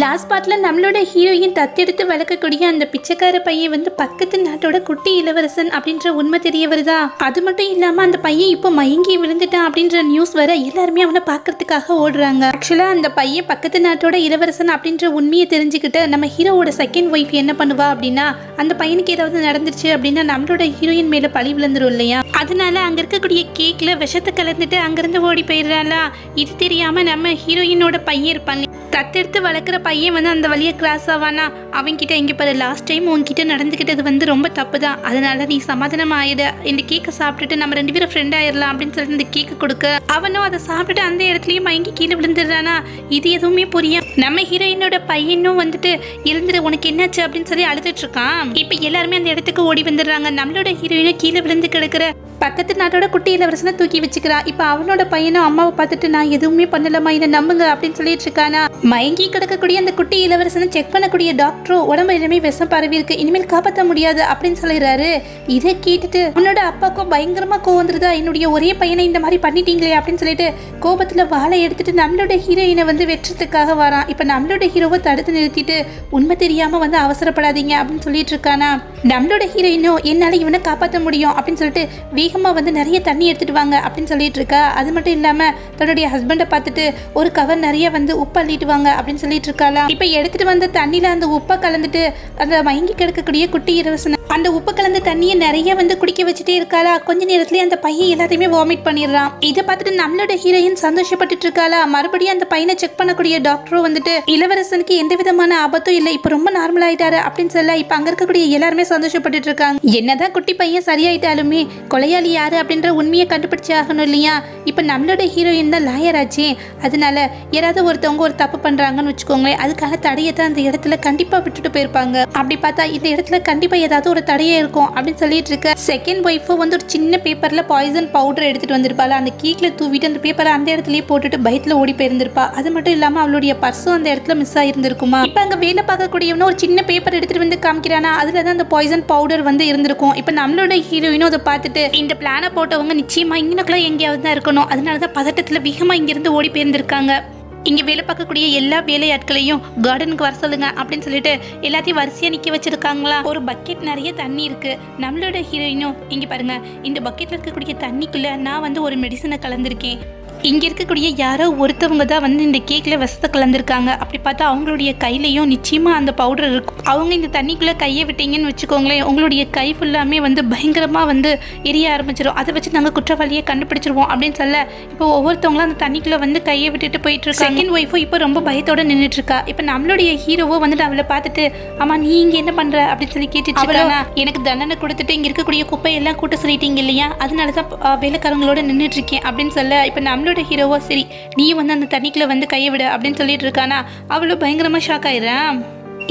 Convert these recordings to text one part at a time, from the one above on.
Last பார்ட்ல நம்மளோட heroine தத்தெடுத்து வளர்க்கக்கூடிய அந்த பிச்சைக்கார பையன் வந்து பக்கத்து நாட்டோட குட்டி இளவரசன் அப்படின்ற உண்மை தெரிய வருதா? அது மட்டும் இல்லாம அந்த பையன் இப்போ மயங்கி விழுந்துட்டான் அப்படின்ற நியூஸ் வர எல்லாருமே அவனை பார்க்கறதுக்காக ஓடுறாங்க. ஆக்சுவலா அந்த பையன் பக்கத்து நாட்டோட இளவரசன் அப்படின்ற உண்மையை தெரிஞ்சுக்கிட்டு நம்ம ஹீரோவோட செகண்ட் ஒய்ஃப் என்ன பண்ணுவா அப்படின்னா அந்த பையனுக்கு ஏதாவது நடந்துருச்சு அப்படின்னா நம்மளோட ஹீரோயின் மேல பழி விழுந்துரும் இல்லையா? அதனால அங்க இருக்கக்கூடிய கேக்ல விஷத்தை கலந்துட்டு அங்கிருந்து ஓடி போயிடுறாளா? இது தெரியாம நம்ம ஹீரோயினோட பையன் இருப்பாங்க தத்தெடுத்து வளர்க்குற பையன் வந்து அந்த வழியை கிராஸ் ஆவானா? அவன்கிட்ட இங்கே பாரு லாஸ்ட் டைம் உன்கிட்ட நடந்துக்கிட்டது வந்து ரொம்ப தப்பு தான் அதனால நீ சமாதானம் ஆயிடு. இந்த கேக்கை சாப்பிட்டுட்டு நம்ம ரெண்டு பேரும் ஃப்ரெண்ட் ஆயிடலாம் அப்படின்னு சொல்லிட்டு இந்த கேக்கை கொடுக்க. அவனும் அதை சாப்பிட்டுட்டு அந்த இடத்துலயும் மயங்கி கீழே விழுந்துடுறானா? இது எதுவுமே புரியும் நம்ம ஹீரோயினோட பையனும் வந்துட்டு இருந்துரு உனக்கு என்னாச்சு அப்படின்னு சொல்லி அழுதுட்டு இருக்கான். இப்போ எல்லாருமே அந்த இடத்துக்கு ஓடி வந்துடுறாங்க. நம்மளோட ஹீரோயினும் கீழே விழுந்து கிடக்குற பக்கத்து நாட்டோட குட்டி இளவரசனை தூக்கி வச்சுக்கிறா. இப்போ அவனோட பையனும் அம்மாவை பார்த்துட்டு நான் எதுவுமே பண்ணலமா இதை நம்புங்க அப்படின்னு சொல்லிட்டு இருக்கானா? மயங்கி கிடக்கக்கூடிய அந்த குட்டி இளவரசனை செக் பண்ணக்கூடிய டாக்டரும் உடம்பு எல்லாமே விஷம் பரவி இருக்கு இனிமேல் காப்பாற்ற முடியாது அப்படின்னு சொல்லிடுறாரு. இதை கேட்டுட்டு உன்னோட அப்பாவுக்கும் பயங்கரமா கோவம் வந்துருதா? என்னுடைய ஒரே பையனை இந்த மாதிரி பண்ணிட்டீங்களே அப்படின்னு சொல்லிட்டு கோபத்துல வாழை எடுத்துட்டு நம்மளோட ஹீரோயினை வந்து வெற்றத்துக்காக வரான். இப்போ நம்மளோட ஹீரோவை தடுத்து நிறுத்திட்டு உண்மை தெரியாம வந்து அவசரப்படாதீங்க அப்படின்னு சொல்லிட்டு இருக்கானா? நம்மளோட ஹீரோயினும் என்னால இவனை காப்பாற்ற முடியும் அப்படின்னு சொல்லிட்டு வேகமாக வந்து நிறைய தண்ணி எடுத்துட்டு வாங்க அப்படின்னு சொல்லிட்டு இருக்கா? அது மட்டும் இல்லாமல் தன்னுடைய ஹஸ்பண்டை பார்த்துட்டு ஒரு கவர் நிறைய வந்து உப்பு அள்ளிட்டு வாங்க அப்படின்னு சொல்லிட்டு இருக்கலாம் இப்போ எடுத்துட்டு வந்த தண்ணியில் அந்த உப்பை கலந்துட்டு அந்த மயங்கி கிடக்கக்கூடிய குட்டி இலவசன அந்த உப்பு கலந்த தண்ணியை நிறைய வந்து குடிக்க வச்சுட்டே இருக்காளா? கொஞ்ச நேரத்துலயே அந்த பையன் எல்லாத்தையுமே வாமிட் பண்ணிடுறான். இதை பார்த்துட்டு நம்மளோட ஹீரோயின் சந்தோஷப்பட்டுட்டு இருக்காளா? மறுபடியும் அந்த பையனை செக் பண்ணக்கூடிய டாக்டரும் வந்துட்டு இளவரசனுக்கு எந்த விதமான ஆபத்தும் இல்லை இப்போ ரொம்ப நார்மல் ஆயிட்டாரு அப்படின்னு சொல்ல இப்போ அங்க இருக்கக்கூடிய எல்லாருமே சந்தோஷப்பட்டுட்டு இருக்காங்க. என்னதான் குட்டி பையன் சரியாயிட்டாலுமே கொலையாளி யாரு அப்படின்ற உண்மையை கண்டுபிடிச்சு ஆகணும் இல்லையா? இப்போ நம்மளோட ஹீரோயின் தான் லாயர் ஆச்சே. அதனால யாராவது ஒருத்தவங்க ஒரு தப்பு பண்றாங்கன்னு வச்சுக்கோங்களேன் அதுக்கான தடையை தான் அந்த இடத்துல கண்டிப்பா விட்டுட்டு போயிருப்பாங்க. அப்படி பார்த்தா இந்த இடத்துல கண்டிப்பா ஏதாவது ஒரு தடையே இருக்கும் அப்படின்னு சொல்லிட்டு இருக்க. செகண்ட் ஒய்ஃபும் வந்து ஒரு சின்ன பேப்பர்ல பாய்சன் பவுடர் எடுத்துட்டு வந்திருப்பாள்? அந்த கேக்ல தூவிட்டு அந்த பேப்பரை அந்த இடத்துலயே போட்டுட்டு பயத்தில் ஓடி போயிருந்திருப்பா. அது மட்டும் இல்லாம அவளுடைய பர்ஸும் அந்த இடத்துல மிஸ் ஆயிருந்திருக்குமா? இப்போ அங்க வேலை பார்க்கக்கூடியவனும் ஒரு சின்ன பேப்பர் எடுத்துட்டு வந்து காமிக்கிறானா? அதுல தான் அந்த பாய்சன் பவுடர் வந்து இருந்திருக்கும். இப்போ நம்மளோட ஹீரோயினும் அதை பார்த்துட்டு இந்த பிளானை போட்டவங்க நிச்சயமா இங்கனக்குள்ள எங்கேயாவது தான் இருக்கணும். அதனால தான் பதட்டத்துல வேகமா இங்கிருந்து ஓடி போயிருந்திருக்காங்க. இங்கே வேலை பார்க்கக்கூடிய எல்லா வேலையாட்களையும் கார்டனுக்கு வர சொல்லுங்க அப்படின்னு சொல்லிட்டு எல்லாத்தையும் வரிசையாக நிற்க வச்சிருக்காங்களா? ஒரு பக்கெட் நிறைய தண்ணி இருக்கு. நம்மளோட ஹீரோயினும் இங்கே பாருங்க. இந்த பக்கெட்டில் இருக்கக்கூடிய தண்ணிக்குள்ள நான் வந்து ஒரு மெடிசனை கலந்துருக்கேன். இங்கே இருக்கக்கூடிய யாரோ ஒருத்தவங்க தான் வந்து இந்த கேக்கில் விஷத்தை கலந்துருக்காங்க. அப்படி பார்த்தா அவங்களுடைய கையிலையும் நிச்சயமாக அந்த பவுடர் இருக்கும். அவங்க இந்த தண்ணிக்குள்ளே கையை விட்டீங்கன்னு வச்சுக்கோங்களேன் உங்களுடைய கை ஃபுல்லாமே வந்து பயங்கரமாக வந்து எரிய ஆரம்பிச்சிடும் அதை வச்சு நாங்கள் குற்றவாளியை கண்டுபிடிச்சிருவோம் அப்படின்னு சொல்ல இப்போ ஒவ்வொருத்தவங்களும் அந்த தண்ணிக்குள்ளே வந்து கையை விட்டுட்டு போயிட்டு இருக்காங்க. செகண்ட் ஒய்ஃபும் இப்போ ரொம்ப பயத்தோட நின்றுட்டு இருக்கா இப்போ நம்மளுடைய ஹீரோவோ வந்துட்டு அவளை பார்த்துட்டு ஆமா நீ இங்கே என்ன பண்ற? அப்படின்னு சொல்லி கேட்டுட்டு இருக்கானா? எனக்கு தண்டனை கொடுத்துட்டு இங்கே இருக்கக்கூடிய குப்பையெல்லாம் கூட்ட சொல்லிட்டீங்க இல்லையா? அதனால தான் அஹ், வேலைக்காரங்களோட நின்றுட்டு இருக்கேன் அப்படின்னு சொல்ல இப்போ நம்மளோட ஹீரோவோ சரி நீ வந்து அந்த தண்ணிக்குள்ள வந்து கையை விடு அப்படின்னு சொல்லிட்டு இருக்கானா? அவளும் பயங்கரமா ஷாக் ஆயிடுறான்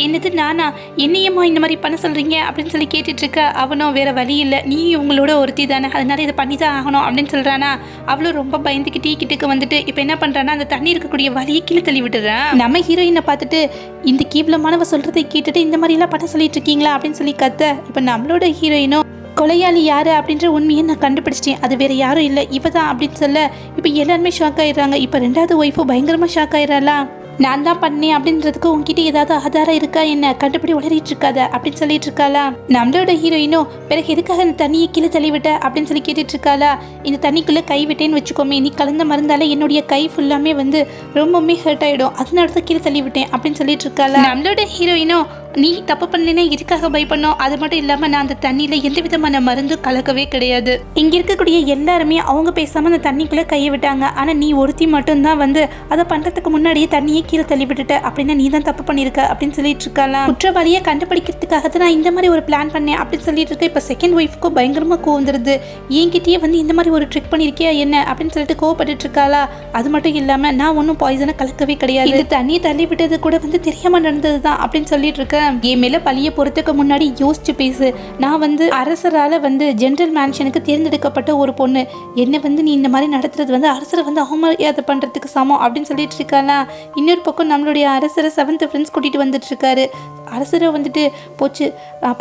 என்னது நானா? என்னையம்மா இந்த மாதிரி பண்ண சொல்கிறீங்க அப்படின்னு சொல்லி கேட்டுட்ருக்க அவனும் வேறு வழி இல்லை. நீ உங்களோட ஒருத்தி தானே. அதனால் இதை பண்ணி தான் ஆகணும் அப்படின்னு சொல்கிறானா அவளும் ரொம்ப பயந்துக்கு டீ கிட்டுக்கு வந்துட்டு இப்போ என்ன பண்ணுறான்னா அந்த தண்ணி இருக்கக்கூடிய வழியை கீழே தள்ளி விட்டுறான் நம்ம ஹீரோயினை பார்த்துட்டு இந்த கீவலமானவ சொல்கிறதை கேட்டுட்டு இந்த மாதிரிலாம் பண்ண சொல்லிட்டு இருக்கீங்களா அப்படின்னு சொல்லி கத்த இப்போ நம்மளோட ஹீரோயினும் கொலையாளி யாரு அப்படின்ற உண்மையை நான் கண்டுபிடிச்சிட்டேன். அது வேற யாரும் இல்லை. இவ தான் அப்படின்னு சொல்ல இப்போ எல்லாருமே ஷாக் ஆயிடுறாங்க. இப்போ ரெண்டாவது ஒய்ஃபும் பயங்கரமாக ஷாக் ஆயிடறாளா? நான் தான் பண்ணேன் அப்படின்றதுக்கு உங்ககிட்ட ஏதாவது ஆதாரம் இருக்கா? என்ன கண்டுபிடி உளறிட்டு இருக்காத அப்படின்னு சொல்லிட்டு இருக்காளா நம்மளோட ஹீரோயினும் பிறகு எதுக்காக இந்த தண்ணியை கீழே தள்ளிவிட்ட அப்படின்னு சொல்லி கேட்டுட்டு இருக்காளா இந்த தண்ணிக்குள்ளே கை விட்டேன்னு வச்சுக்கோமே நீ கலந்த மருந்தால என்னுடைய கை ஃபுல்லாமே வந்து ரொம்பவுமே ஹர்ட் ஆயிடும். அதனால தான் கீழே தள்ளி விட்டேன் அப்படின்னு சொல்லிட்டு இருக்காளா நம்மளோட ஹீரோயினும் நீ தப்பு பண்ணேன்னா எதுக்காக பயப்படணும்? அது மட்டும் இல்லாமல் நான் அந்த தண்ணியில் எந்த விதமான மருந்து கலக்கவே கிடையாது. இங்கே இருக்கக்கூடிய எல்லாருமே அவங்க பேசாமல் அந்த தண்ணிக்குள்ளே கையை விட்டாங்க. ஆனால் நீ ஒருத்தி மட்டும்தான் வந்து அதை பண்ணுறதுக்கு முன்னாடியே தண்ணியை கீழே தள்ளி விட்டுட்ட. அப்படின்னா நீ தான் தப்பு பண்ணியிருக்க அப்படின்னு சொல்லிட்டு இருக்கலாம். குற்றவாளியை கண்டுபிடிக்கிறதுக்காக தான் நான் இந்த மாதிரி ஒரு பிளான் பண்ணேன் அப்படின்னு சொல்லிட்டு இருக்க. இப்போ செகண்ட் ஒய்ஃப்க்கும் பயங்கரமாக கோவந்துருது என்கிட்டயே வந்து இந்த மாதிரி ஒரு ட்ரிக் பண்ணியிருக்கியா என்ன? அப்படின்னு சொல்லிட்டு கோவப்பட்டு இருக்காளா? அது மட்டும் இல்லாமல் நான் ஒன்றும் பாய்சனை கலக்கவே கிடையாது. தண்ணியை தள்ளி விட்டது கூட வந்து தெரியாமல் நடந்தது தான் அப்படின்னு சொல்லிட்டு இருக்க. என் மேல பழிய பொறுத்துக்கு முன்னாடி யோசிச்சு பேசு. நான் வந்து அரசரால வந்து ஜென்ரல் மேன்ஷனுக்கு தேர்ந்தெடுக்கப்பட்ட ஒரு பொண்ணு. என்ன வந்து நீ இந்த மாதிரி நடத்துறது வந்து அரசரை வந்து அவமரியாதை பண்றதுக்கு சமம் அப்படின்னு சொல்லிட்டு இருக்காளா? இன்னொரு பக்கம் நம்மளுடைய அரசரை செவன்த் ஃப்ரெண்ட்ஸ் கூட்டிட்டு வந்துட்டு இருக்காரு. அரசரை வந்துட்டு போச்சு.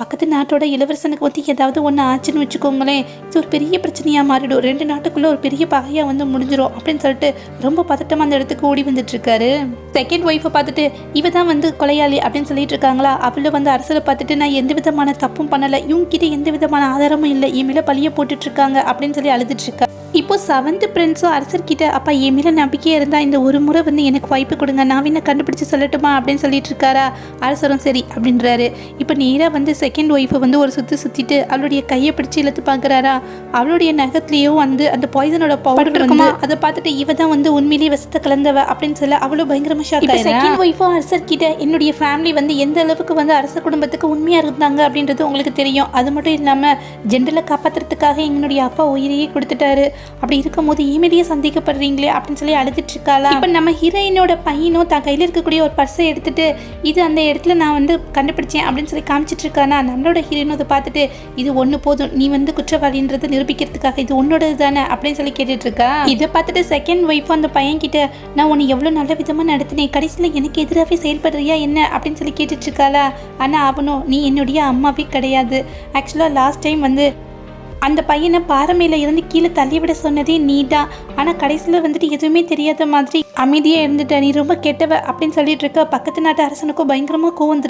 பக்கத்து நாட்டோட இளவரசனுக்கு வந்து ஏதாவது ஒன்று ஆச்சுன்னு வச்சுக்கோங்களேன். இது ஒரு பெரிய பிரச்சனையாக மாறிடும். ரெண்டு நாட்டுக்குள்ளே ஒரு பெரிய பகையாக வந்து முடிஞ்சிடும் அப்படின்னு சொல்லிட்டு ரொம்ப பதட்டமாக அந்த இடத்துக்கு ஓடி வந்துட்டுருக்காரு செகண்ட் ஒய்ஃபை பார்த்துட்டு இவ தான் வந்து கொலையாளி அப்படின்னு சொல்லிட்டு இருக்காங்களா? அவளை வந்து அரசரை பார்த்துட்டு நான் எந்த விதமான தப்பும் பண்ணலை. இவங்க கிட்ட எந்த விதமான ஆதாரமும் இல்லை. என் பழிய போட்டுட்ருக்காங்க அப்படின்னு சொல்லி அழுதுட்டு இருக்கா இப்போ செவன்த் பிரின்ஸும் அரசர்கிட்ட அப்பா என் மேலே நம்பிக்கையாக இருந்தால் இந்த ஒரு முறை வந்து எனக்கு வாய்ப்பு கொடுங்க. நான் வேணா கண்டுபிடிச்சு சொல்லட்டுமா? அப்படின்னு சொல்லிட்டு இருக்காரா? அரசரும் சரி அப்படின்றாரு. இப்போ நேராக வந்து செகண்ட் ஒய்ஃபை வந்து ஒரு சுற்றி சுற்றிட்டு அவளுடைய கையை பிடிச்சு இழுத்து பார்க்குறாரா அவளுடைய நகத்துலேயும் வந்து அந்த பாய்சனோட பவுடர் இருக்குமா அதை பார்த்துட்டு இவ தான் வந்து உண்மையிலேயே விஷத்தை கலந்தவ அப்படின்னு சொல்ல அவளும் பயங்கரமா ஷாக் செகண்ட் ஒய்ஃபும் அரசர் கிட்ட என்னுடைய ஃபேமிலி வந்து எந்த அளவுக்கு வந்து அரச குடும்பத்துக்கு உண்மையாக இருந்தாங்க? அப்படின்றது உங்களுக்கு தெரியும். அது மட்டும் இல்லாமல் ஜெண்டலை காப்பாற்றுறதுக்காக எங்களுடைய அப்பா உயிரையே கொடுத்துட்டாரு. அப்படி இருக்கும்போது ஈமேலேயே சந்திக்கப்படுறீங்களே அப்படின்னு சொல்லி அழுதுட்டு இப்போ நம்ம ஹீரோயினோட பையனும் தன் கையில் இருக்கக்கூடிய ஒரு பர்ஸை எடுத்துட்டு இது அந்த இடத்துல நான் வந்து கண்டுபிடிச்சேன் அப்படின்னு சொல்லி காமிச்சிட்டு இருக்கானா? நம்மளோட ஹீரோயினும் அதை பார்த்துட்டு இது ஒன்று போதும் நீ வந்து குற்றவாளின்றதை நிரூபிக்கிறதுக்காக இது உன்னோடது தானே? அப்படின்னு சொல்லி கேட்டுட்டு இருக்கா? இதை பார்த்துட்டு செகண்ட் ஒய்ஃப் அந்த பையன் கிட்ட நான் உன்னை எவ்வளோ நல்ல விதமாக நடத்தினேன் கடைசியில் எனக்கு எதிராகவே செயல்படுறியா என்ன? அப்படின்னு சொல்லி கேட்டுட்டு இருக்காளா? ஆனால் அவனும் நீ என்னுடைய அம்மாவே கிடையாது. ஆக்சுவலாக லாஸ்ட் டைம் வந்து அந்த பையனை பாறை மேலே இருந்து கீழே தள்ளிவிட சொன்னதே நீ தான் ஆனால் கடைசியில் வந்துட்டு எதுவுமே தெரியாத மாதிரி அமைதியாக இருந்துட்ட. நீ ரொம்ப கெட்டவ அப்படின்னு சொல்லிட்டு இருக்க பக்கத்து நாட்டு அரசனுக்கும் பயங்கரமாக கோவம்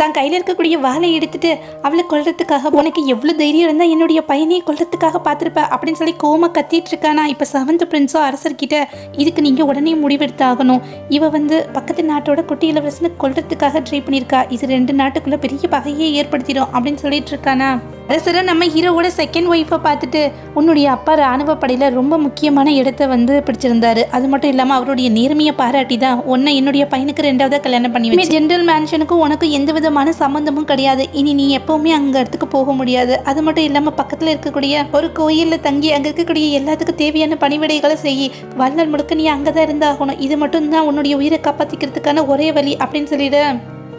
தான் கையில் இருக்கக்கூடிய வாழை எடுத்துட்டு அவளை கொள்றதுக்காக உனக்கு எவ்வளோ தைரியம் இருந்தால் என்னுடைய பையனையே கொள்றதுக்காக பார்த்துருப்ப அப்படின்னு சொல்லி கோவமாக கத்திட்டு இருக்கானா இப்போ செவன்த் பிரின்ஸோ அரசர்கிட்ட. இதுக்கு நீங்கள் உடனே முடிவெடுத்து ஆகணும் இவ வந்து பக்கத்து நாட்டோட குட்டி இளவரசனை கொள்றதுக்காக ட்ரை பண்ணியிருக்கா இது ரெண்டு நாட்டுக்குள்ள பெரிய பகையை ஏற்படுத்திடும் அப்படின்னு சொல்லிட்டு இருக்கானா. அரசரை நம்ம ஹீரோவோட செகண்ட் ஒய்ஃபை பார்த்துட்டு உன்னுடைய அப்பா ராணுவ படையில் ரொம்ப முக்கியமான இடத்த வந்து பிடிச்சிருந்தாரு. அது மட்டும் இல்லாமல் அவருடைய நேர்மையை பாராட்டி தான் உன்னை என்னுடைய பையனுக்கு ரெண்டாவதா கல்யாணம் பண்ணி வச்சு ஜென்ரல் மேன்ஷனுக்கும் உனக்கு எந்த விதமான சம்மந்தமும் கிடையாது. இனி நீ எப்பவுமே அங்க இடத்துக்கு போக முடியாது. அது மட்டும் இல்லாமல் பக்கத்தில் இருக்கக்கூடிய ஒரு கோயிலில் தங்கி அங்கே இருக்கக்கூடிய எல்லாத்துக்கும் தேவையான பணிவிடைகளை செய் வாழ்நாள் முழுக்க நீ அங்கே தான் இருந்தாகணும். இது மட்டும் தான் உன்னுடைய உயிரை காப்பாற்றிக்கிறதுக்கான ஒரே வழி அப்படின்னு சொல்லிடு.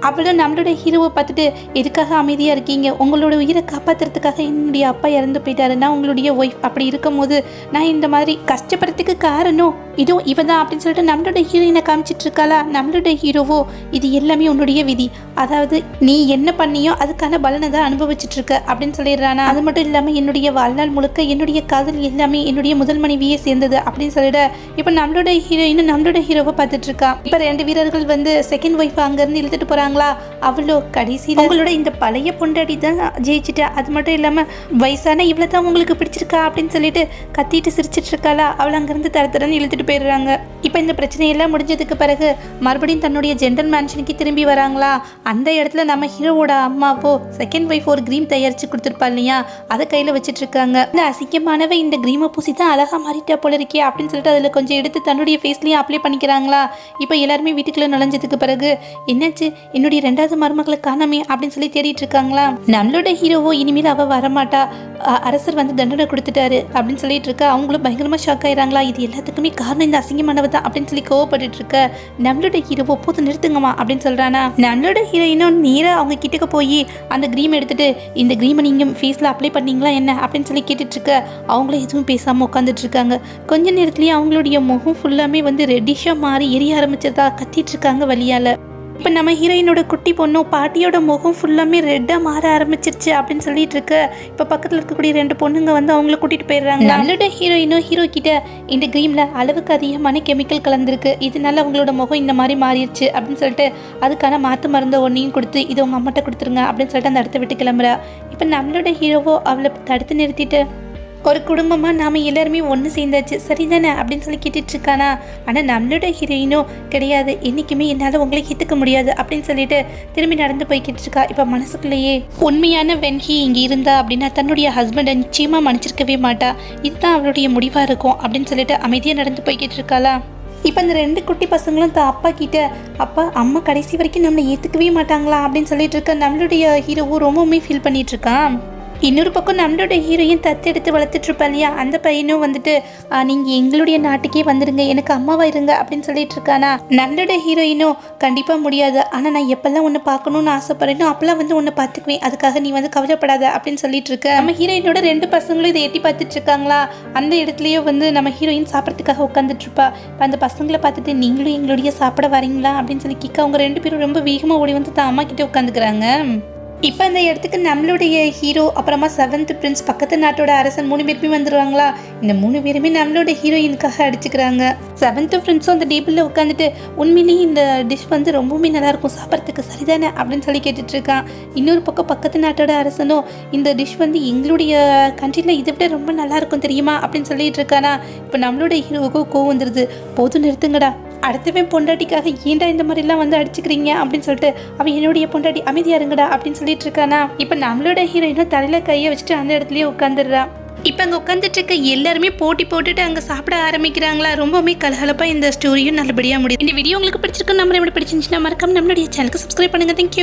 அவளும் நம்மளோட ஹீரோவை பார்த்துட்டு எதுக்காக அமைதியாக இருக்கீங்க? உங்களோட உயிரை காப்பாற்றுறதுக்காக என்னுடைய அப்பா இறந்து போயிட்டாரு. நான் உங்களுடைய ஒய்ஃப் அப்படி இருக்கும்போது நான் இந்த மாதிரி கஷ்டப்படுறதுக்கு காரணம் இதுவும் இவ தான் அப்படின்னு சொல்லிட்டு நம்மளோட ஹீரோயினை காமிச்சிட்டு இருக்காளா? நம்மளோட ஹீரோவோ இது எல்லாமே உன்னுடைய விதி. அதாவது நீ என்ன பண்ணியோ அதுக்கான பலனை தான் அனுபவிச்சுட்டு இருக்க அப்படின்னு சொல்லிடுறானா? அது மட்டும் இல்லாமல் என்னுடைய வாழ்நாள் முழுக்க என்னுடைய காதல் எல்லாமே என்னுடைய முதல் மனைவியே சேர்ந்தது அப்படின்னு சொல்லிட இப்போ நம்மளோட ஹீரோயின் நம்மளோட ஹீரோவை பார்த்துட்டு இருக்கா. இப்போ ரெண்டு வீரர்கள் வந்து செகண்ட் ஒய்ஃப் அங்கேருந்து இழுத்துட்டு போகிறாங்க போகிறாங்களா அவ்வளோ கடைசியில் உங்களோட இந்த பழைய பொண்டாடி தான் ஜெயிச்சிட்டா? அது மட்டும் இல்லாமல் வயசான இவ்வளோ தான் உங்களுக்கு பிடிச்சிருக்கா? அப்படின்னு சொல்லிட்டு கத்திட்டு சிரிச்சிட்டு இருக்காளா? அவளை அங்கேருந்து தர தரன்னு இழுத்துட்டு போயிடுறாங்க. இப்போ இந்த பிரச்சனையெல்லாம் முடிஞ்சதுக்கு பிறகு மறுபடியும் தன்னுடைய ஜென்ரல் மேன்ஷனுக்கு திரும்பி வராங்களா? அந்த இடத்துல நம்ம ஹீரோவோட அம்மாவோ செகண்ட் ஒய்ஃப் ஒரு க்ரீம் தயாரிச்சு கொடுத்துருப்பா இல்லையா? அதை கையில் வச்சிட்டு இருக்காங்க இந்த அசிங்கமானவ இந்த க்ரீமை பூசி தான் அழகாக மாறிட்டா போல இருக்கே அப்படின்னு சொல்லிட்டு அதில் கொஞ்சம் எடுத்து தன்னுடைய ஃபேஸ்லேயும் அப்ளை பண்ணிக்கிறாங்களா? இப்போ எல்லாருமே வீட்டுக்குள்ளே நுழைஞ்சதுக்கு பிறகு என்னாச்சு? என்னுடைய ரெண்டாவது மருமகளை காணாமே அப்படின்னு சொல்லி தேடிட்டு இருக்காங்களா? நம்மளோட ஹீரோவோ இனிமேல் அவ வரமாட்டா. அரசர் வந்து தண்டனை கொடுத்துட்டாரு அப்படின்னு சொல்லிட்டு இருக்க. அவங்களும் பயங்கரமா ஷாக் ஆயிறாங்களா? இது எல்லாத்துக்குமே காரணம் இந்த அசிங்கமானவ தான் அப்படின்னு சொல்லி கோவப்பட்டு இருக்க. நம்மளோட ஹீரோவோ போது நிறுத்துங்கம்மா அப்படின்னு சொல்றானா. நம்மளோட ஹீரோயினும் நேராக அவங்க கிட்டக்க போய் அந்த க்ரீம் எடுத்துட்டு இந்த க்ரீமை நீங்கள் ஃபேஸில் அப்ளை பண்ணீங்களா என்ன? அப்படின்னு சொல்லி கேட்டுட்டு இருக்க. அவங்களும் எதுவும் பேசாம உட்காந்துட்டு இருக்காங்க. கொஞ்ச நேரத்துலயே அவங்களுடைய முகம் ஃபுல்லாமே வந்து ரெட்டிஷா மாறி எரிய ஆரம்பிச்சதா கத்திட்டு இருக்காங்க வழியால. இப்போ நம்ம ஹீரோயினோட குட்டி பொண்ணும் பாட்டியோட முகம் ஃபுல்லாமே ரெட்டாக மாற ஆரம்பிச்சிருச்சு அப்படின்னு சொல்லிட்டு இருக்கு. இப்போ பக்கத்தில் இருக்கக்கூடிய ரெண்டு பொண்ணுங்க வந்து அவங்கள கூட்டிகிட்டு போயிடுறாங்க. நம்மளோட ஹீரோயினும் ஹீரோ கிட்ட இந்த க்ரீமில் அளவுக்கு அதிகமான கெமிக்கல் கலந்துருக்கு. இதனால அவங்களோட முகம் இந்த மாதிரி மாறிடுச்சு அப்படின்னு சொல்லிட்டு அதுக்கான மாற்று மருந்து ஒன்றையும் கொடுத்து இது உங்கள் அம்மாட்ட கொடுத்துருங்க அப்படின்னு சொல்லிட்டு அந்த இடத்த விட்டு கிளம்புறா. இப்போ நம்மளோட ஹீரோவோ அவளை தடுத்து நிறுத்திட்டு ஒரு குடும்பமாக நாம் எல்லாருமே ஒன்று சேர்ந்தாச்சு. சரிதானே? அப்படின்னு சொல்லி கேட்டுட்டு இருக்கானா ஆனால் நம்மளோட ஹீரோயினும் கிடையாது. என்றைக்குமே என்னால் உங்களை ஏற்றுக்க முடியாது அப்படின்னு சொல்லிட்டு திரும்பி நடந்து போய்கிட்டு இருக்கா இப்போ மனசுக்குள்ளேயே உண்மையான வென்ஹி இங்கே இருந்தா அப்படின்னா தன்னுடைய ஹஸ்பண்டை நிச்சயமாக மன்னிச்சிருக்கவே மாட்டா. இதுதான் அவளுடைய முடிவாக இருக்கும் அப்படின்னு சொல்லிட்டு அமைதியாக நடந்து போய்கிட்டு இருக்காளா இப்போ இந்த ரெண்டு குட்டி பசங்களும் தான் அப்பா கிட்ட அப்பா அம்மா கடைசி வரைக்கும் நம்மளை ஏற்றுக்கவே மாட்டாங்களா? அப்படின்னு சொல்லிட்டு இருக்க நம்மளுடைய ஹீரோவும் ரொம்பவுமே ஃபீல் பண்ணிட்டு இருக்கான் இன்னொரு பக்கம் நம்மளோட ஹீரோயின் தத்தெடுத்து வளர்த்துட்ருப்பா இல்லையா அந்த பையனும் வந்துட்டு நீங்கள் எங்களுடைய நாட்டுக்கே வந்துடுங்க எனக்கு அம்மாவா இருங்க அப்படின்னு சொல்லிட்டு இருக்கானா நம்மளோட ஹீரோயினும் கண்டிப்பாக முடியாது. ஆனால் நான் எப்பெல்லாம் ஒன்று பார்க்கணும்னு ஆசைப்படுறேனோ அப்பெல்லாம் வந்து ஒன்று பார்த்துக்குவேன். அதுக்காக நீ வந்து கவலைப்படாத அப்படின்னு சொல்லிட்டு இருக்க நம்ம ஹீரோயினோட ரெண்டு பசங்களும் இதை எட்டி பார்த்துட்டு இருக்காங்களா அந்த இடத்துலயே வந்து நம்ம ஹீரோயின் சாப்பிட்றதுக்காக உட்காந்துட்டு இருப்பா இப்போ அந்த பசங்களை பார்த்துட்டு நீங்களும் எங்களுடைய சாப்பிட வரீங்களா? அப்படின்னு சொல்லி கிக்க அவங்க ரெண்டு பேரும் ரொம்ப வேகமாக ஓடி வந்து தான் அம்மா கிட்டே உட்காந்துக்கிறாங்க. இப்போ அந்த இடத்துக்கு நம்மளுடைய ஹீரோ அப்புறமா செவன்த் பிரின்ஸ் பக்கத்து நாட்டோட அரசன் மூணு பேருமே வந்துடுவாங்களா இந்த மூணு பேருமே நம்மளோட ஹீரோயினுக்காக அடிச்சுக்கிறாங்க. செவன்த்து ஃப்ரெண்ட்ஸும் அந்த டேபிளில் உட்காந்துட்டு உண்மையிலேயே இந்த டிஷ் வந்து ரொம்பவுமே நல்லாயிருக்கும் சாப்பிட்றதுக்கு சரிதானே? அப்படின்னு சொல்லி கேட்டுட்டு இருக்கான். இன்னொரு பக்கம் பக்கத்து நாட்டோட அரசனும் இந்த டிஷ் வந்து எங்களுடைய கண்ட்ரியில் இதை விட ரொம்ப நல்லாயிருக்கும் தெரியுமா? அப்படின்னு சொல்லிட்டு இருக்கானா. இப்போ நம்மளோட ஹீரோவுக்கும் கோவம் வந்துடுது போதும் நிறுத்துங்கடா. அடுத்தவன் பொண்டாட்டிக்காக ஏன்டா இந்த மாதிரிலாம் வந்து அடிச்சுக்கிறீங்க அப்படின்னு சொல்லிட்டு அவன் என்னுடைய பொண்டாட்டி அமைதியா இருங்கடா அப்படின்னு சொல்லிட்டு இருக்கானா? இப்போ நம்மளோட ஹீரோயினும் தலையில கையை வச்சுட்டு அந்த இடத்துலயே உட்காந்துடுறா இப்போ அங்கே உட்காந்துட்டு இருக்க எல்லாருமே போட்டி போட்டுட்டு அங்கே சாப்பிட ஆரம்பிக்கிறாங்களா? ரொம்பவுமே கலகலப்பாக இந்த ஸ்டோரியும் நல்லபடியாக முடியும் இந்த வீடியோ உங்களுக்கு பிடிச்சிருக்கு நம்ம எப்படி பிடிச்சிருந்துச்சுன்னா மறக்காம நம்மளுடைய சேனலுக்கு சப்ஸ்கிரைப் பண்ணுங்க. தேங்க்யூ